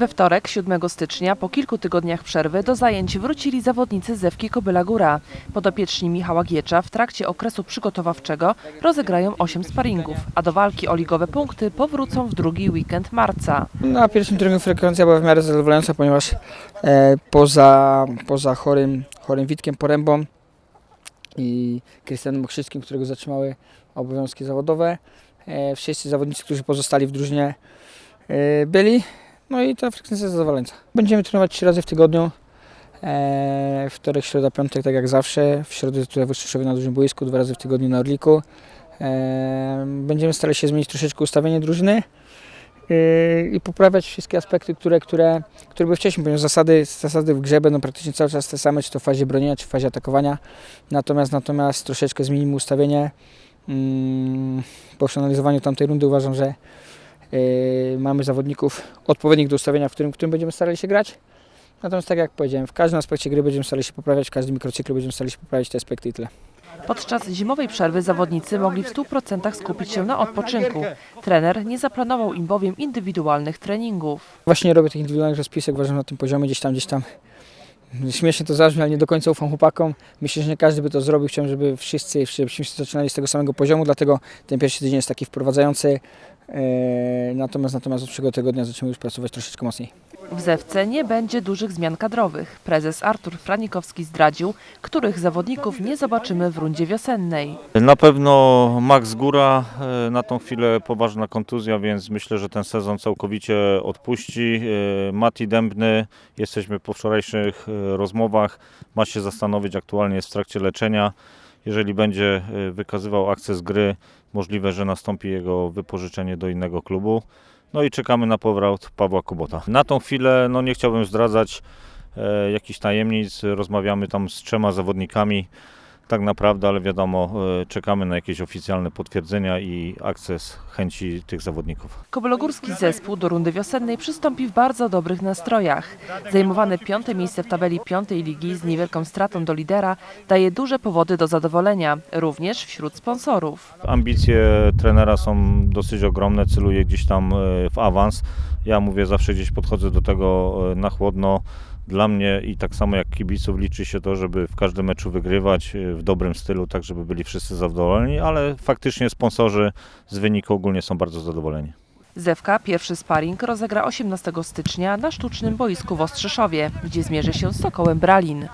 We wtorek, 7 stycznia, po kilku tygodniach przerwy do zajęć wrócili zawodnicy Zewki Kobyla Góra. Podopieczni Michała Giecza w trakcie okresu przygotowawczego rozegrają 8 sparingów, a do walki o ligowe punkty powrócą w drugi weekend marca. Na pierwszym treningu frekwencja była w miarę zadowalająca, ponieważ e, poza, poza chorym, chorym Witkiem Porębą i Krystianem Okrzyckim, którego zatrzymały obowiązki zawodowe, e, wszyscy zawodnicy, którzy pozostali w drużynie e, byli, no i ta frekwencja jest zadowalająca. Będziemy trenować trzy razy w tygodniu, e, wtorek, środa, piątek, tak jak zawsze, w środę tutaj w Oszczeszowie na dużym boisku, dwa razy w tygodniu na Orliku. E, będziemy starali się zmienić troszeczkę ustawienie drużyny, yy, i poprawiać wszystkie aspekty, które, które, które były wcześniej, ponieważ zasady, zasady w grze będą praktycznie cały czas te same, czy to w fazie bronienia, czy w fazie atakowania. Natomiast, natomiast troszeczkę zmienimy ustawienie. Mm, Po przeanalizowaniu tamtej rundy uważam, że mamy zawodników odpowiednich do ustawienia, w którym, w którym będziemy starali się grać. Natomiast tak jak powiedziałem, w każdym aspekcie gry będziemy starali się poprawiać, w każdym mikrocyklu będziemy starali się poprawić te aspekty i tyle. Podczas zimowej przerwy zawodnicy mogli w 100% skupić się na odpoczynku. Trener nie zaplanował im bowiem indywidualnych treningów. Właśnie nie robię tych indywidualnych rozpisek, uważam na tym poziomie gdzieś tam, gdzieś tam. Śmiesznie to zabrzmi, ale nie do końca ufam chłopakom. Myślę, że nie każdy by to zrobił. Chciałem, żeby wszyscy, żebyśmy zaczynali z tego samego poziomu, dlatego ten pierwszy tydzień jest taki wprowadzający. Eee, Natomiast, natomiast od przyszłego tygodnia zaczniemy już pracować troszeczkę mocniej. W Zewce nie będzie dużych zmian kadrowych. Prezes Artur Franikowski zdradził, których zawodników nie zobaczymy w rundzie wiosennej. Na pewno Max Góra, e, na tą chwilę poważna kontuzja, więc myślę, że ten sezon całkowicie odpuści. E, Mati Dębny, jesteśmy po wczorajszych e, rozmowach, ma się zastanowić, aktualnie jest w trakcie leczenia. Jeżeli będzie e, wykazywał akces gry, możliwe, że nastąpi jego wypożyczenie do innego klubu. No i czekamy na powrót Pawła Kubota. Na tą chwilę no nie chciałbym zdradzać e, jakichś tajemnic. Rozmawiamy tam z trzema zawodnikami tak naprawdę, ale wiadomo, e, czekamy na jakieś oficjalne potwierdzenia i akces chęci tych zawodników. Kobylogórski zespół do rundy wiosennej przystąpi w bardzo dobrych nastrojach. Zajmowane piąte miejsce w tabeli piątej ligi z niewielką stratą do lidera daje duże powody do zadowolenia, również wśród sponsorów. Ambicje trenera są dosyć ogromne, celuje gdzieś tam e, w awans. Ja mówię, zawsze gdzieś podchodzę do tego e, na chłodno. Dla mnie i tak samo jak kibiców liczy się to, żeby w każdym meczu wygrywać e, w dobrym stylu, tak żeby byli wszyscy zadowoleni, ale faktycznie sponsorzy z wyniku ogólnie są bardzo zadowoleni. Zewka pierwszy sparring rozegra 18 stycznia na sztucznym boisku w Ostrzeszowie, gdzie zmierzy się z Sokołem Bralin.